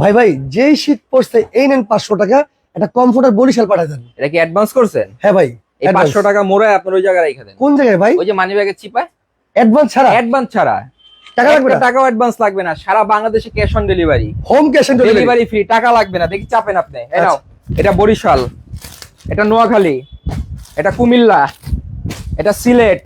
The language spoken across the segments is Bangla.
ভাই ভাই যেই শীত পড়ছে এই নেন পাঁচশো টাকা একটা কমফোর্টার বরিশাল পাঠায় দেন। এটা কি অ্যাডভান্স করছেন? হ্যাঁ ভাই এই পাঁচশো টাকা মোড়ে আপনার ওই জায়গায় রেখে দেন। কোন জায়গায় ভাই? ওই যে মানি ব্যাগের চিপায়? অ্যাডভান্স ছাড়া? অ্যাডভান্স ছাড়া। টাকা লাগবে না? টাকাও অ্যাডভান্স লাগবে না। সারা বাংলাদেশে cash on delivery home cash on delivery free টাকা লাগবে না। দেখি চাপেন আপনি। এই নাও আচ্ছা। এটা বরিশাল এটা নোয়াখালী এটা কুমিল্লা এটা সিলেট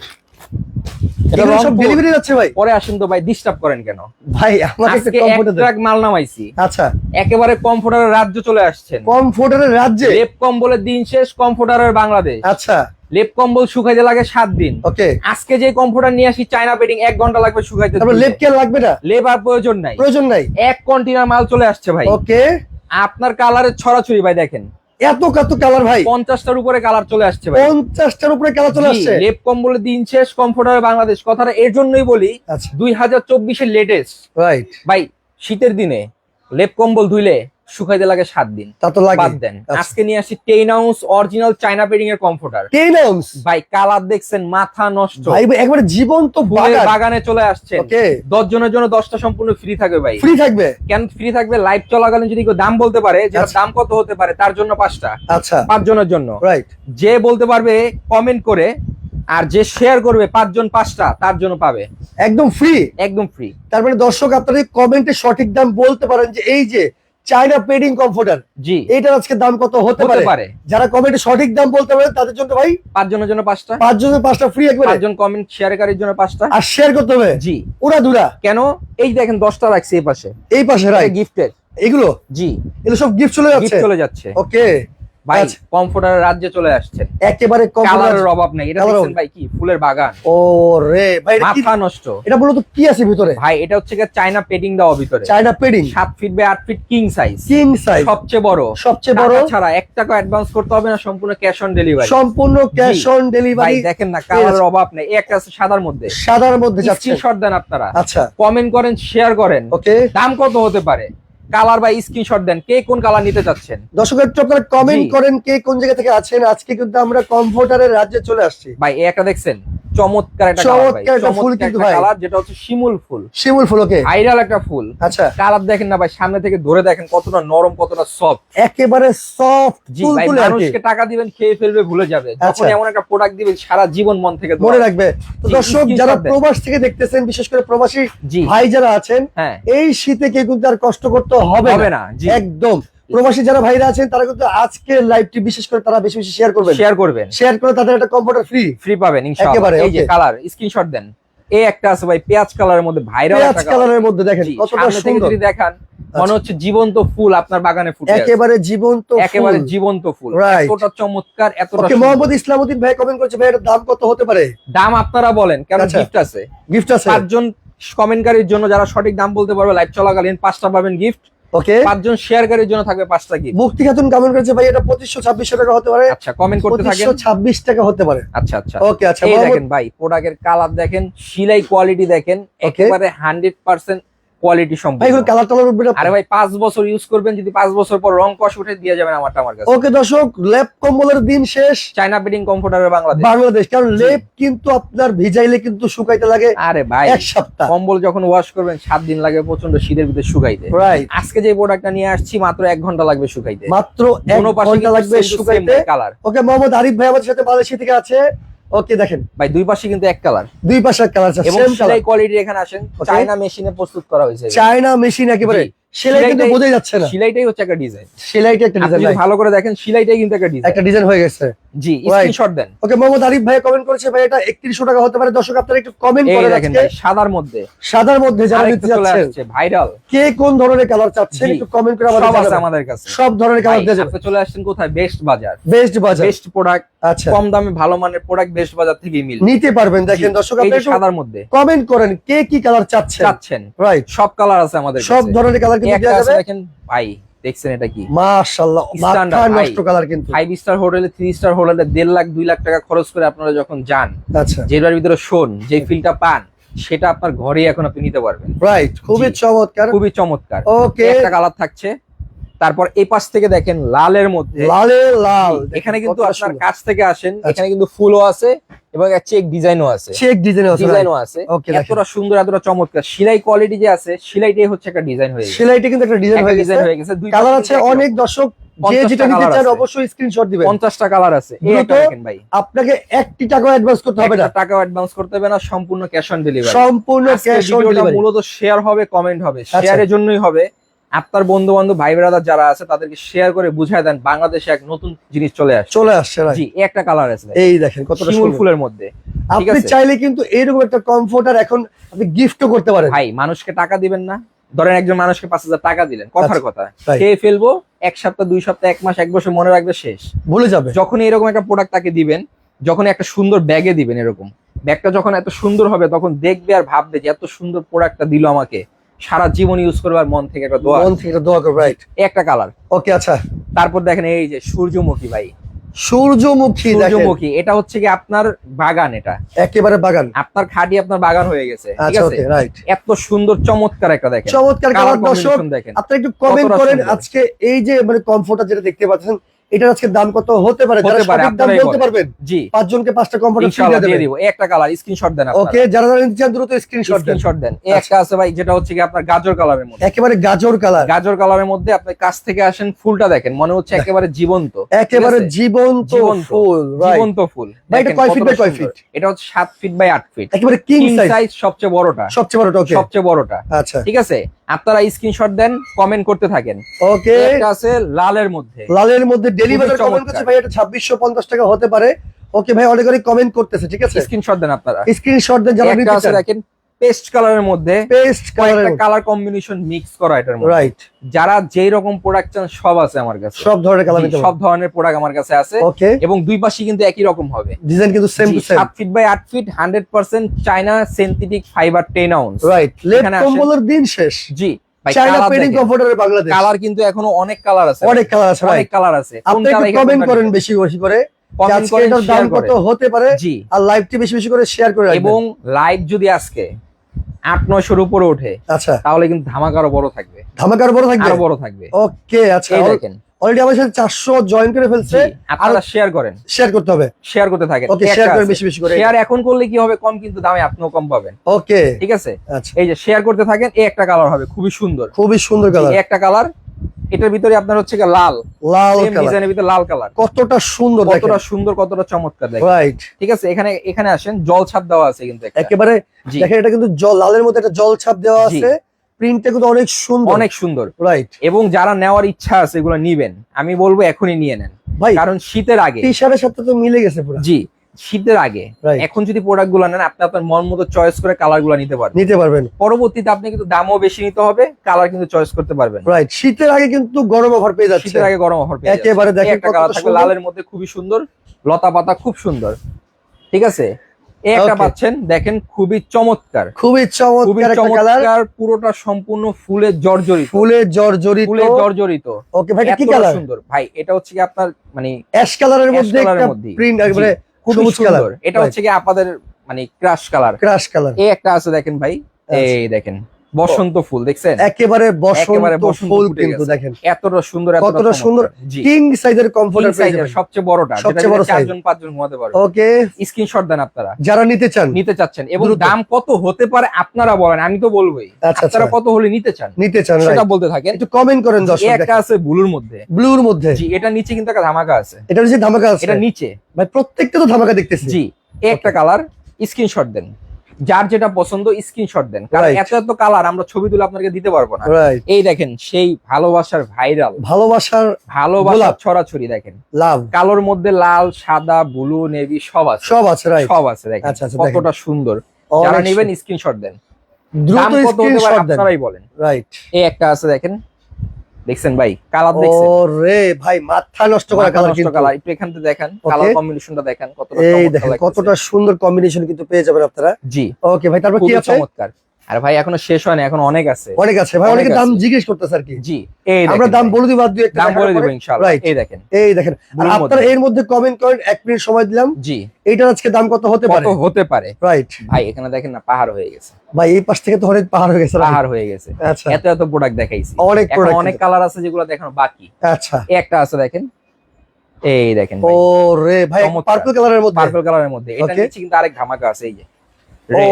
এটা সব ডেলিভারি যাচ্ছে ভাই। পরে আসেন তো ভাই ডিস্টার্ব করেন কেন? ভাই আমাকে একটা আজকে কমফোর্টার ট্রাক মাল নামাইছি। আচ্ছা। একেবারে কমফোর্টারের রাজ্য চলে আসছেন। কমফোর্টারের রাজ্যে? লেপ কম্বলের দিন শেষ কমফোর্টারের বাংলাদেশ। আচ্ছা। লেপ কম্বল শুকাইতে লাগে সাত দিন। ওকে। আজকে যে কমফোর্টার নিয়ে আসি চায়না বেডিং এক ঘণ্টা লাগবে শুকাইতে তারপর লেপ লাগবে না? লেপ আর প্রয়োজন নাই। প্রয়োজন নাই। এক কন্টেনার মাল চলে আসছে ভাই। ওকে। আপনার কালারের ছড়াছড়ি ভাই দেখেন। এত কত কালার ভাই? পঞ্চাশটার উপরে কালার চলে আসছে পঞ্চাশটার উপরে কালার চলে আসছে? লেপ কম্বলে দিন শেষ কমফোর্টার বাংলাদেশ। কথাটা এর জন্যই বলি আচ্ছা। দুই হাজার চব্বিশের লেটেস্ট রাইট ভাই শীতের দিনে লেপ কম্বল ধুইলে শুকাইতে লাগে সাত দিন। তা তো লাগে বাদ দেন। আচ্ছা। আজকে নিয়ে আসি ten ounce original China padding এর কমফোর্টার টেন আউন্স ভাই কালার দেখছেন মাথা নষ্ট। ভাই একবারে জীবন্ত ফুলের বাগানে। চলে আসছে দশ জনের জন্য দশটা সম্পূর্ণ ফ্রি থাকবে ভাই। ফ্রি থাকবে? কেন ফ্রি থাকবে? লাইভ চলাকালীন যদি কেউ দাম বলতে পারে যেটা আচ্ছা। দাম কত হতে পারে তার জন্য পাঁচটা। আচ্ছা। পাঁচ জনের জন্য। রাইট যে বলতে পারবে কমেন্ট করে আর যে শেয়ার করবে পাঁচজন পাঁচটা তার জন্য পাবে। একদম ফ্রি একদম ফ্রি তার মানে দর্শক আপনারা কমেন্টে সঠিক দাম বলতে পারেন যে এই যে চাইনা পেডিং কমফোর্টার জি। এটার আজকে দাম কত? হতে পারে। যারা কমেন্টে সঠিক দাম বলতে পারে তাদের জন্য ভাই পাঁচ জনের জন্য পাঁচটা। পাঁচ জনের পাঁচটা ফ্রি একবার। একজন কমেন্ট শেয়ারকারীর জন্য পাঁচটা। আর শেয়ার করতে হবে। জি। ওরা দুরা। কেন? এই দেখেন দশটা রাখছে এই পাশে। এই পাশে রাই গিফটের এগুলো? জি। এগুলো সব গিফট চলে যাচ্ছে। চলে যাচ্ছে। ওকে ভাই আচ্ছা। কমফোর্টার রাজ্যে চলে আসছেন। একেবারে কালারের অভাব নেই। এটা দেখছেন ভাই কি? ফুলের বাগান। ও রে ভাই মাথা নষ্ট। এটা মূলত কি আছে ভিতরে? ভাই এটা হচ্ছে গিয়ে চায়না পেডিং দেওয়া ভিতরে। China padding? সাত ফিট বাই আট feet king size king size সবচেয়ে বড়। সবচেয়ে বড়? ছাড়া এক টাকা অ্যাডভান্স করতে হবে না সম্পূর্ণ ক্যাশ অন ডেলিভারি সম্পূর্ণ ক্যাশ। অন ভাই ডেলিভারি দেখেন না কালারের অভাব নেই। একটা আছে সাদার মধ্যে। সাদার মধ্যে যাচ্ছে। স্ক্রিনশট দেন আপনারা। আচ্ছা। কমেন্ট করেন শেয়ার করেন। ওকে দাম কত হতে পারে? কালার বা স্ক্রিনশট দেন কে কোন কালার নিতে চাচ্ছেন? দর্শকের একটু আপনারা কমেন্ট করেন কে কোন জায়গা থেকে আছেন। আজকে কিন্তু আমরা কমফোর্টারের রাজ্যে চলে আসছি। ভাই এই একটা দেখছেন? চমৎকার একটা কালার ভাই। চমৎকার একটা ফুল কিন্তু ভাই। কালার যেটা হচ্ছে শিমুল ফুল। শিমুল ফুল ওকে। ভাইরাল একটা ফুল। আচ্ছা। কালার দেখেন না ভাই সামনে থেকে ধরে দেখেন কতটা নরম কতটা সফট একেবারে সফট জি ভাই কি। মানুষকে টাকা দিবেন খেয়ে ফেলবে ভুলে যাবে। যখন আচ্ছা। এমন একটা প্রোডাক্ট দিবেন সারা জীবন মন থেকে মনে রাখবে। দর্শক যারা প্রবাস থেকে দেখতেছেন বিশেষ করে প্রবাসী ভাই যারা আছেন হ্যাঁ। এই শীতে কেউ কিন্তু আর কষ্ট করতে হবে না। একদম। প্রবাসী যারা ভাইরা আছেন তারা কিন্তু আজকের লাইভটি বিশেষ করে তারা বেশি বেশি শেয়ার করবেন। শেয়ার করবেন। শেয়ার করে তাদের একটা কমফোর্টার ফ্রি ফ্রি পাবেন ইনশাআল্লাহ। একেবারে, এই যে কালার স্ক্রিনশট দেন। এই একটা আছে ভাই পেঁয়াজ কালারের মধ্যে ভাইরাল পেঁয়াজ কালারের মধ্যে দেখেন কতটা সুন্দর। যদি দেখান মনে হচ্ছে জীবন্ত ফুল আপনার বাগানে ফুটে আছে। একেবারে জীবন্ত একেবারে জীবন্ত ফুল. এতটা চমৎকার এতটা ওকে মোহাম্মদ ইসলামউদ্দিন ভাই কমেন্ট করছে ভাই এটার দাম কত হতে পারে? দাম আপনারা বলেন কেন আচ্ছা। গিফট আছে? গিফট আছে। পাঁচজন কমেন্টকারীর জন্য যারা সঠিক দাম বলতে পারবে লাইভ চলাকালীন পাঁচটা পাবেন গিফট ওকে পাঁচজন শেয়ারকারীর জন্য থাকবে পাঁচটা কি মুক্তি খাতুন কমেন্ট করেছে ভাই এটা পঁচিশশো ছাব্বিশশো টাকা হতে পারে। আচ্ছা কমেন্ট করতে থাকেন। ছাব্বিশ টাকা হতে পারে। আচ্ছা আচ্ছা। ওকে আচ্ছা দেখেন ভাই প্রোডাক্টের কালার দেখেন সিলাই কোয়ালিটি দেখেন একেবারে হান্ড্রেড পার্সেন্ট কোয়ালিটি সম্পূর্ণ। এগুলো কালার টালার উঠবে আরে ভাই পাঁচ বছর ইউজ করবেন যদি পাঁচ বছর পর রং কষ উঠে দিয়ে যাবেন আমারটা আমার কাছে। ওকে দর্শক ল্যাপ কম্বলের দিন শেষ। China bedding Bangladesh. বাংলাদেশ কারণ লেপ কিন্তু আপনার ভিজাইলে কিন্তু শুকাইতে লাগে আরে ভাই এক সপ্তাহ। কম্বল যখন ওয়াশ করবেন সাত দিন লাগে প্রচণ্ড শীতের ভিতরে শুকাইতে। রাইট আজকে যে প্রোডাক্টটা নিয়ে আসছি মাত্র এক ঘণ্টা লাগবে শুকাইতে। মাত্র এক দুনো ঘণ্টা লাগবে শুকাইতে। কালার ওকে মোহাম্মদ আরিফ ভাই আমাদের সাথে মালয়েশিয়া থেকে আছে। ওকে দেখেন। ভাই দুই পাশে কিন্তু এক কালার দুই পাশে এক কালার সেম কালার সেলাই কোয়ালিটি এখানে আসেন চায়না মেশিনে প্রস্তুত করা হয়েছে। চায়না মেশিন একেবারে সেলাই কিন্তু বোঝাই যাচ্ছে না। সেলাইটাই হচ্ছে একটা ডিজাইন সেলাইটা একটা ডিজাইন ভালো করে দেখেন সেলাইটাই কিন্তু একটা ডিজাইন একটা ডিজাইন হয়ে গেছে। জি. স্ক্রিনশট দেন। ওকে মোহাম্মদ আরিফ ভাই কমেন্ট করেছে ভাই এটা একত্রিশশো টাকা হতে পারে দর্শক আপনারা একটু কমেন্ট দেখেন ভাই সাদার মধ্যে। সাদার মধ্যে যারা নিতে আসছে ভাইরাল কে কোন ধরনের কালার চাচ্ছেন একটু কমেন্ট করে আমাদের সব আছে আমাদের কাছে। সব ধরনের কালার দিয়ে আপনি চলে আসছেন কোথায়? বেস্ট বাজার বেস্ট বাজার বেস্ট প্রোডাক্ট আচ্ছা। কম দামে ভালো মানের প্রোডাক্ট বেস্ট বাজার থেকেই মিলবে। নিতে পারবেন দেখেন দর্শক আপনারা সাদার মধ্যে। কমেন্ট করেন কে কি কালার চাচ্ছেন? চাচ্ছেন। রাইট সব কালার আছে আমাদের সব ধরনের কালার কিন্তু আছে যাবে। দেখেন ভাই দেখছেন এটা কি? মাশাআল্লাহ মাথা নষ্ট কালার কিন্তু। ফাইভ স্টার হোটেলে থ্রি স্টার হোটেলে দেড় লাখ দুই লাখ টাকা খরচ করে আপনারা যখন যান আচ্ছা। যেটার ভিতরে শোন যে ফিলটা পান সেটা আপনার ঘরেই এখন আপনি নিতে পারবেন। রাইট খুবই চমৎকার। খুবই চমৎকার। ওকে একটা কালার থাকছে। তারপর এই পাশ থেকে দেখেন লালের মধ্যে। লালে লাল। এখানে কিন্তু আপনার। কাছ থেকে আসেন আচ্ছা। এখানে কিন্তু ফুলও আছে এবং চেক ডিজাইনও আছে। চেক ডিজাইন আছে ডিজাইনও আছে। এতটা সুন্দর এতটা চমৎকার। সেলাই কোয়ালিটি যে আছে সেলাইটাই হচ্ছে একটা ডিজাইন হয়ে গেছে। সেলাইটা কিন্তু একটা ডিজাইন হয়ে গেছে। ডিজাইন হয়ে গেছে। দুই কালার আছে অনেক দর্শক যে 50টা যেটা নিতে colour চান আছে। অবশ্যই স্ক্রিনশট দিবেন। পঞ্চাশটা কালার আছে। এই একটা দ্রুত দেখেন ভাই। আপনাকে একটি টাকা অ্যাডভান্স করতে হবে না। একটা টাকা অ্যাডভান্স করতে হবে না সম্পূর্ণ ক্যাশ অন ডেলিভারি সম্পূর্ণ ক্যাশ অন ডেলিভারি মূলত শেয়ার হবে কমেন্ট হবে। আচ্ছা। শেয়ারের জন্যই হবে। আপনার বন্ধু বান্ধব ভাই ব্রাদার যারা আছে তাদেরকে শেয়ার করে বুঝায় দেন বাংলাদেশে এক নতুন জিনিস চলে আসছে। চলে আসছে জি একটা কালার আছে এই দেখেন কতটা শিমুল ফুলের মধ্যে আপনি চাইলে কিন্তু এরকম একটা কমফোর্টার এখন আপনি গিফটও করতে পারেন। ভাই মানুষকে টাকা দিবেন না। ধরেন একজন মানুষকে পাঁচ হাজার টাকা দিলেন কথার আচ্ছা, কথা খেয়ে ফেলব এক সপ্তাহ দুই সপ্তাহ এক মাস এক বছর মনে রাখবে শেষ। ভুলে যাবে। যখন এরকম একটা প্রোডাক্ট তাকে দিবেন যখন একটা সুন্দর ব্যাগে দিবেন এরকম। ব্যাগটা যখন এত সুন্দর হবে তখন দেখবে আর ভাববে যে এত সুন্দর প্রোডাক্টটা দিল আমাকে। সারা জীবন ইউজ করবার মন থেকে একটা দোয়া মন থেকে একটা দোয়া করবে রাইট একটা কালার ওকে আচ্ছা। তারপর দেখেন এই যে সূর্যমুখী ভাই। সূর্যমুখী দেখেন। সূর্যমুখী এটা হচ্ছে কি আপনার বাগান এটা। একেবারে বাগান। আপনার খাটি আপনার বাগান হয়ে গেছে ঠিক আচ্ছা আছে? রাইট এত সুন্দর চমৎকার একটা দেখেন। চমৎকার কালার দর্শক দেখেন। আপনি একটু কমেন্ট করেন আজকে এই যে মানে কমফোর্টার যেটা দেখতে পাচ্ছেন এটার আজকে দাম কত? হতে পারে যারা হতে পারে, সঠিক দাম বলতে পারবেন জি। পাঁচজনকে পাঁচটা কমফোর্টার ফ্রি দিয়ে দেবেন। একটা কালার স্ক্রিনশট দেন ওকে যারা যারা নিতে চান দ্রুত স্ক্রিনশট দেন। স্ক্রিনশট দেন। এই। একটা আছে ভাই যেটা হচ্ছে কি আপনার গাজর কালারের মধ্যে। একেবারে গাজর কালার গাজর কালারের মধ্যে আপনি কাছ থেকে আসেন ফুলটা দেখেন। মনে হচ্ছে একেবারে জীবন্ত। একেবারে জীবন্ত। ফুল জীবন্ত ফুল। ভাই, এটা কয় ফিট বাই কয় ফিট? এটা হচ্ছে সাত ফিট বাই আট ফিট একেবারে কিং সাইজ সাইজ সবচেয়ে বড়টা। সবচেয়ে বড়টা ওকে সবচেয়ে বড়টা। আচ্ছা। ঠিক আছে? আপনারা স্ক্রিনশট দেন কমেন্ট করতে থাকেন। ওকে এটা আছে লালের মধ্যে। লালের মধ্যে ডেলিভারি কমেন্ট করতে ভাই এটা ছাব্বিশশো পঞ্চাশ টাকা হতে পারে। ওকে ভাই অনেক অনেক কমেন্ট করতেছে ঠিক আছে? স্ক্রিনশট দেন আপনারা। স্ক্রিনশট দেন যারা নিতে চান। দেখেন পেস্ট কালারের মধ্যে পেস্ট কয়েকটা কালার কালার কম্বিনেশন মিক্স করা এটার মধ্যে। রাইট যারা যেই রকম প্রোডাক্ট চান সব আছে আমার কাছে। সব ধরনের কালার সব ধরনের প্রোডাক্ট আমার কাছে আছে। ওকে এবং দুই পাশে কিন্তু একই রকম হবে। ডিজাইন কিন্তু সেম টু সেম সাত ফিট বাই আট feet hundred percent China synthetic fibre ten ounce right late কম্বলের দিন শেষ। জি China padding comforter Bangladesh colour কিন্তু এখনও অনেক কালার আছে। অনেক কালার আছে অনেক কালার আছে। আপনি কমেন্ট করেন বেশি বেশি করে। দাম কত হতে পারে? জি। আর লাইভটি বেশি বেশি করে শেয়ার করে এবং লাইভ যদি আজকে আট নয়শোর উপরে ওঠে। আচ্ছা। তাহলে কিন্তু ধামাকারও বড় থাকবে। ধামাকার বড় থাকবে? আরও বড় থাকবে। ওকে আচ্ছা। দেখেন। অলরেডি আমার সাথে চারশো জয়েন করে ফেলছে। আপনারা শেয়ার করেন। শেয়ার করতে হবে। শেয়ার করতে থাকেন। ওকে শেয়ার করেন বেশি বেশি করে। শেয়ার এখন করলে কি হবে? কম কিন্তু দামে আপনিও কম পাবেন। ওকে। ঠিক আছে? আচ্ছা। এই যে শেয়ার করতে থাকেন এই একটা কালার হবে। খুবই সুন্দর। খুবই সুন্দর কালার একটা কালার এটার ভিতরে আপনার হচ্ছে লাল। লাল ডিজাইনের ভিতরে লাল কালার কতটা সুন্দর কতটা সুন্দর কতটা চমৎকার দেখেন। রাইট ঠিক আছে এখানে এখানে আসেন জল ছাপ দেওয়া আছে কিন্তু। একেবারে দেখেন এটা কিন্তু জল লালের মধ্যে একটা জল ছাপ দেওয়া আছে। প্রিন্টটা কিন্তু অনেক সুন্দর। অনেক সুন্দর। রাইট এবং যারা নেওয়ার ইচ্ছা আছে এগুলো নিবেন। আমি বলব এখনই নিয়ে নেন। ভাই কারণ শীতের আগে। টি শার্টের সাথে তো মিলে গেছে পুরো। জি। শীতের আগে। এখন যদি প্রোডাক্টগুলো নেন আপনি আপনার মন মতো চয়েস করে কালারগুলো নিতে পারবেন। নিতে পারবেন। পরবর্তীতে আপনি কিন্তু দামও বেশি নিতে হবে কালার কিন্তু চয়েস করতে পারবেন। রাইট শীতের আগে কিন্তু গরম অফার পেয়ে যাচ্ছে। শীতের আগে গরম অফার পেয়ে। একেবারে দেখেন একটা কালার থাকবে লালের মধ্যে খুবই সুন্দর লতা পাতা খুব সুন্দর। ঠিক আছে? একটা পাচ্ছেন দেখেন খুবই চমৎকার। খুবই চমৎকার পুরোটা সম্পূর্ণ ফুলের জর্জরিত। ফুলের জর্জরিত। ফুলের জর্জরিত। ওকে ভাই কি কালার সুন্দর। ভাই এটা হচ্ছে কি আপনার মানে অ্যাশ কালারের মধ্যে একটা। প্রিন্ট একেবারে কালার সুন্দর। এটা হচ্ছে কি আপনাদের মানে ক্রাশ কালার ক্রাশ কালার এই একটা আছে দেখেন ভাই। এই দেখেন। বসন্ত ফুল দেখছেন? একেবারে বসন্ত বসন্ত ফুল কিন্তু দেখেন। এতটা সুন্দর এতটা। সুন্দর। কিং সাইজের কমফোর্টার পেয়ে এর যাবেন। সবচেয়ে বড়টা সবচেয়ে বড় চারজন পাঁচজন ঘুমাতে পারবে। ওকে। স্ক্রিনশট দেন আপনারা। যারা নিতে চান নিতে চাচ্ছেন। এবং দাম কত হতে পারে আপনারা বলেন আমি তো বলবোই। আচ্ছা, আপনারা আচ্ছা। কত হলে নিতে চান? নিতে চান সেটা বলতে থাকেন। একটু কমেন্ট করেন দর্শক একটা আছে ব্লুর মধ্যে। ব্লুর মধ্যে। জি এটা নিচে কিন্তু একটা ধামাকা আছে। এটা নিচে ধামাকা আছে। এটা নিচে। ভাই প্রত্যেকটা তো ধামাকা দেখতেছি। জি একটা কালার স্ক্রিনশট দেন। যার যেটা পছন্দ স্ক্রিনশট দেন। কারণ এত এত কালার আমরা ছবি তুলে আপনাকে দিতে পারব না। এই দেখেন সেই ভালোবাসার ভাইরাল ভালোবাসার ভালোবাসার গোলাপ। ছড়াছড়ি দেখেন। লাভ। কালোর মধ্যে লাল সাদা ব্লু নেভি সব আছে। সব আছে রাইট সব আছে দেখেন। আচ্ছা, আচ্ছা, কতটা সুন্দর। যারা নেবেন স্ক্রিনশট দেন। দ্রুত স্ক্রিনশট দেন। আপনারাই বলেন। রাইট এই একটা আছে দেখেন। দেখছেন ভাই? কালার দেখছেন? ওরে ভাই মাথা নষ্ট করা কালার কিন্তু। কালার একটু এখান থেকে দেখেন কালার কম্বিনেশনটা দেখেন কতটা এই দেখেন কতটা সুন্দর কম্বিনেশন কিন্তু পেয়ে যাবেন আপনারা। জি। ওকে ভাই তারপর কি আছে? চমৎকার। আর ভাই এখনও শেষ হয়নি এখন অনেক আছে। অনেক আছে ভাই অনেক দাম জিজ্ঞেস করতেছে আর কি। জি এই আমরা দাম বলে দিব আর দুই একটা দাম বলে দিব ইনশাআল্লাহ এই দেখেন। এই দেখেন। আর আপনারা এর মধ্যে কমেন্ট করেন এক মিনিট সময় দিলাম। জি। এইটার আজকে দাম কত হতে পারে? কত হতে পারে? রাইট ভাই এখানে দেখেন না পাহাড় হয়ে গেছে। ভাই এই পাশ থেকে তো অনেক পাহাড় হয়ে গেছে পাহাড় হয়ে গেছে। আচ্ছা। এত এত প্রোডাক্ট দেখাইছি। অনেক প্রোডাক্ট অনেক কালার আছে যেগুলো দেখানো বাকি। আচ্ছা। এই একটা আছে দেখেন। এই দেখেন ও রে ভাই। পার্পল কালারের মধ্যে। পার্পল কালারের মধ্যে। এটা নিচে কিন্তু আরেক ধামাকা আছে এই যে। ও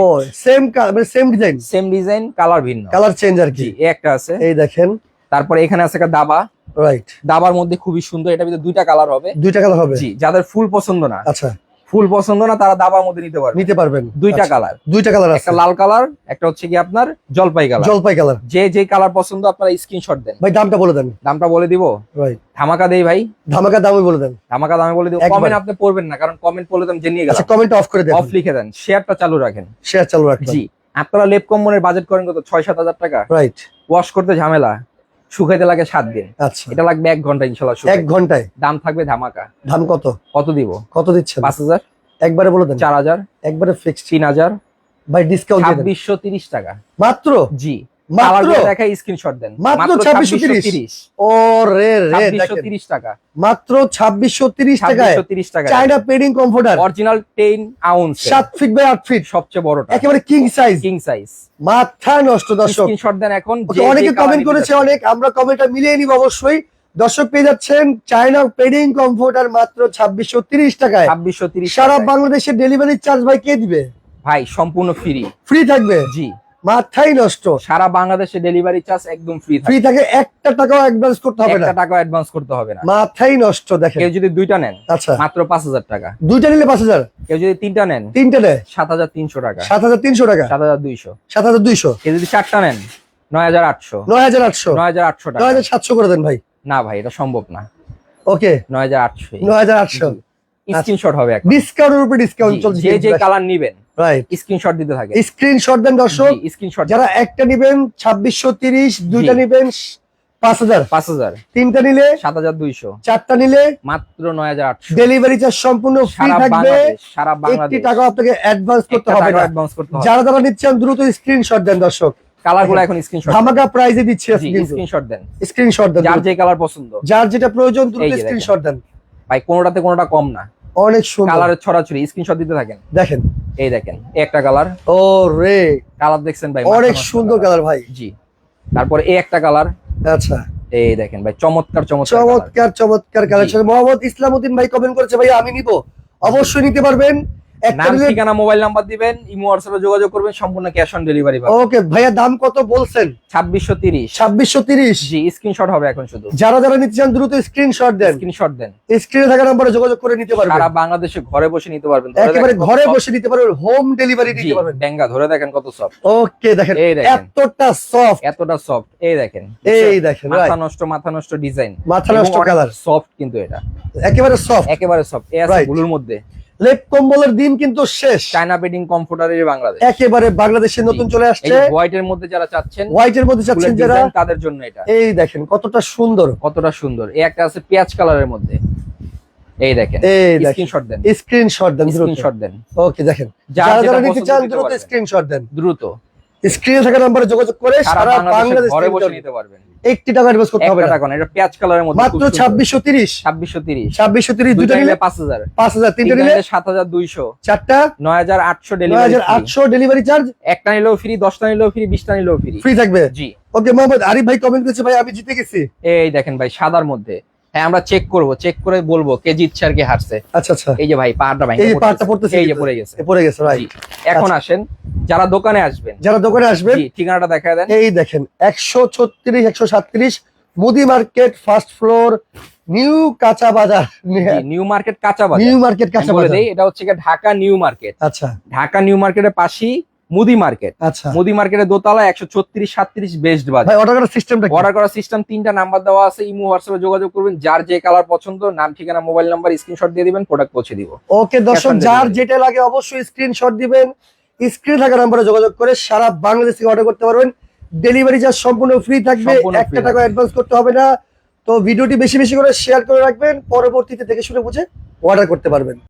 সেম মানে same design same design colour ভিন্ন। কালার চেঞ্জ আর কি। এই একটা আছে। এই দেখেন। তারপরে এখানে আছে একটা দাবা। রাইট দাবার মধ্যে খুবই সুন্দর এটা ভিতরে দুইটা কালার হবে। দুইটা কালার হবে? জি যাদের ফুল পছন্দ না। আচ্ছা। ফুল পছন্দ না তারা দাবার মধ্যে নিতে পারবে। নিতে পারবেন। দুইটা আচ্ছা, কালার। দুইটা কালার আছে। একটা লাল কালার একটা হচ্ছে কি আপনার জলপাই কালার। জলপাই কালার। যে যে কালার পছন্দ আপনারা স্ক্রিনশট দেন। ভাই দামটা বলে দেন। দামটা বলে দিব? রাইট ধামাকা দেই ভাই। ধামাকা দামই বলে দেন। ধামাকা দামে বলে দিব। কমেন্ট আপনি পড়বেন না কারণ কমেন্ট পড়লে তো আমি জেনে আচ্ছা গেলাম কমেন্ট অফ করে দেন। অফ লিখে দেন। শেয়ারটা চালু রাখেন। শেয়ার চালু রাখেন জি। আপনারা লেপ কম্বনের বাজেট করেন কত? ছয় সাত হাজার টাকা? রাইট ওয়াশ করতে ঝামেলা। শুকাইতে লাগে সাত দিন। আচ্ছা। এটা লাগবে এক ঘণ্টা ইনশাল্লাহ এক ঘন্টায়? দাম থাকবে ধামাকা। দাম কত? কত দিব? কত দিচ্ছে পাঁচ হাজার। একবারে বলে দেন। চার হাজার। একবারে ফিক্স তিন হাজার। বাই ডিসকাউন্ট ছাব্বিশশো তিরিশ টাকা। মাত্র? জি। মাত্র স্ক্রিনশট দেন। মাত্র 2630 রে টাকা। মাত্র টাকায় টাকা পেডিং কমফোর্টার অরিজিনাল আউন্স সাত ফিট বাই আট ফিট সবচেয়ে বড়টা। একেবারে কিং সাইজ কিং সাইজ মাথা নষ্ট দর্শক। স্ক্রিনশট দেন এখন অনেকে কমেন্ট করেছে অনেক আমরা কমেন্টটা মিলিয়ে নিব অবশ্যই। দর্শক পেয়ে যাচ্ছেন চায়না পেডিং কমফোর্টার মাত্র ছাব্বিশশো তিরিশ টাকায়। সারা ডেলিভারি চার্জ ভাই কে দিবে? ভাই সম্পূর্ণ ফ্রি ফ্রি থাকবে? জি। মাথাই নষ্ট। সারা বাংলাদেশে ডেলিভারি চার্জ একদম ফ্রি ফ্রি থাকে একটা টাকাও অ্যাডভান্স করতে হবে না। একটা টাকা অ্যাডভান্স করতে হবে না। মাথাই নষ্ট দেখেন। কেউ যদি দুইটা নেন আচ্ছা। মাত্র পাঁচ হাজার টাকা। দুইটা নিলে পাঁচ হাজার? কেউ যদি তিনটা নেন তিনটা নেয়? সাত হাজার তিনশো টাকা। সাত হাজার তিনশো টাকা? সাত হাজার দুইশো। সাত হাজার দুইশো? কেউ যদি চারটা নেন নয় হাজার আটশো। নয় হাজার আটশো? নয় হাজার আটশো নয় টাকা হাজার সাতশো করে দেন ভাই। না ভাই এটা সম্ভব না। ওকে। নয় হাজার আটশো। নয় হাজার আটশো। স্ক্রিনশট হবে এখন ডিসকাউন্টের উপরে ডিসকাউন্ট চলছে। যে যে কালার নিবেন রাইট স্ক্রিনশট দিতে থাকে। স্ক্রিনশট দেন দর্শক। স্ক্রিনশট যারা একটা নিবেন ছাব্বিশশো তিরিশ দুইটা নিবেন তিনটা নিলে সাত হাজার দুইশো। চারটা নিলে মাত্র ডেলিভারি চার্জ সম্পূর্ণ ফ্রি থাকবে। সারা একটি বাংলাদেশ। টাকা আপনাকে অ্যাডভান্স করতে হবে না। অ্যাডভান্স করতে হবে। যারা যারা নিচ্ছেন দ্রুত স্ক্রিনশট দেন দর্শক। কালারগুলো এখন স্ক্রিনশট ধামাকা প্রাইজে দিচ্ছি স্ক্রিনশট দেন। স্ক্রিনশট দেন যার যে কালার পছন্দ। যার যেটা প্রয়োজন দ্রুত স্ক্রিনশট দেন। ভাই কোনোটাতে কোনোটা কম না। অনেক সুন্দর। কালারের ছড়াছড়ি স্ক্রিনশট দিতে থাকেন। দেখেন। এই দেখেন একটা কালার ও রে কালার দেখছেন ভাই অনেক সুন্দর কালার ভাই। জি। তারপরে এই একটা কালার আচ্ছা। এই দেখেন ভাই চমৎকার চমৎকার চমৎকার চমৎকার কালেকশন মোহাম্মদ ইসলামউদ্দিন ভাই কমেন্ট করেছে ভাই আমি নিব। অবশ্যই নিতে পারবেন। নাম ঠিকানা মোবাইল নাম্বার দিবেন ইমো হোয়াটসঅ্যাপে যোগাযোগ করবেন সম্পূর্ণ ক্যাশ অন ডেলিভারি ওকে ভাইয়া দাম কত বলছেন? ছাব্বিশশো তিরিশ। ছাব্বিশশো তিরিশ? জি স্ক্রিনশট হবে এখন শুধু। যারা যারা নিতে চান দ্রুত স্ক্রিনশট দেন। স্ক্রিনশট দেন। স্ক্রিনে থাকা নাম্বারে যোগাযোগ করে নিতে পারবেন। সারা বাংলাদেশে ঘরে বসে নিতে পারবেন। একেবারে ঘরে বসে নিতে পারবেন হোম ডেলিভারি দিতে পারবেন। ডেঙ্গা ধরে দেখেন কত সফট ওকে দেখেন এতটা সফট এতটা সফট এই দেখেন। এই দেখেন মাথা নষ্ট মাথা নষ্ট ডিজাইন মাথা নষ্ট কালার সফট কিন্তু এটা। একেবারে সফট একেবারে সফট এই আছে. ব্লুর মধ্যে। লেপ কম্বলের দিন কিন্তু শেষ। চায়না বেডিং কমফোর্টারের বাংলাদেশ। একেবারে বাংলাদেশে নতুন চলে আসছে। হোয়াইট হোয়াইটের মধ্যে যারা চাচ্ছেন হোয়াইটের মধ্যে চাচ্ছেন যারা তাদের জন্য এটা। এই দেখেন কতটা সুন্দর। কতটা সুন্দর। এই একটা আছে পেঁয়াজ কালারের মধ্যে। এই দেখেন। এই দেখেন। স্ক্রিনশট দেন। স্ক্রিনশট দেন স্ক্রিনশট দেন। ওকে দেখেন। যারা যারা নিতে চান দ্রুত স্ক্রিনশট দেন। দ্রুত। স্ক্রিনে থাকা নাম্বারে যোগাযোগ করে সারা বাংলাদেশ ঘরে বসে নিতে পারবেন। পারবেন। একটি টাকা অ্যাডভান্স করতে হবে টাকা না এটা পেঁয়াজ কালারের মধ্যে মাত্র ছাব্বিশশো তিরিশ। ছাব্বিশশো তিরিশ। ছাব্বিশশো তিরিশ দুইটা নিলে তিনটা চারটা ডেলিভারি হাজার আটশো ডেলিভারি চার্জ একটা নিলেও ফ্রি দশটা নিলেও ফ্রি নিলেও ফ্রি ফ্রি থাকবে? জি। ওকে মোহাম্মদ আরিফ ভাই কমেন্ট করেছে ভাই আমি জিতে গেছি। এই দেখেন ভাই সাদার মধ্যে। হ্যাঁ আমরা চেক করব চেক করে বলব কে জিতছে আর কে হারছে। আচ্ছা আচ্ছা। এই যে ভাই পাহাড়টা ভাই এই পার্টটা পড়তেছে। এই যে পড়ে গেছে। এ পড়ে গেছে জি। এখন আসেন যারা দোকানে আসবেন। যারা দোকানে আসবেন ঠিকানাটা দেখা দেন। এই দেখেন একশো ছত্রিশ একশো সাতত্রিশ মুদি মার্কেট ফার্স্ট ফ্লোর নিউ কাঁচা বাজার। নিউ মার্কেট কাঁচা বাজার। নিউ মার্কেট কাঁচা বাজার। এটা হচ্ছে ঢাকা নিউ মার্কেট। আচ্ছা। ঢাকা নিউ মার্কেটের পাশেই মুদি মার্কেট। আচ্ছা। মুদি মার্কেটের দোতলা একশো ছত্রিশ সাতত্রিশ বেস্ট বাজার। অর্ডার করার সিস্টেমটা কি? অর্ডার করার সিস্টেম তিনটা নাম্বার দেওয়া আছে ইমো হোয়াটসঅ্যাপে যোগাযোগ করবেন যার যে কালার পছন্দ নাম ঠিকানা মোবাইল নাম্বার স্ক্রিনশট দিয়ে দিবেন প্রোডাক্ট পৌঁছে দিব। ওকে দর্শক যার যেটা লাগে অবশ্যই স্ক্রিনশট দিবেন। স্ক্রিনে থাকা নাম্বারে যোগাযোগ করে সারা বাংলাদেশ থেকে অর্ডার করতে পারবেন। ডেলিভারি চার্জ সম্পূর্ণ ফ্রি থাকবে একটা টাকা অ্যাডভান্স করতে হবে না। তো ভিডিওটি বেশি বেশি করে শেয়ার করে রাখবেন পরবর্তীতে দেখে শুনে বুঝে অর্ডার করতে পারবেন।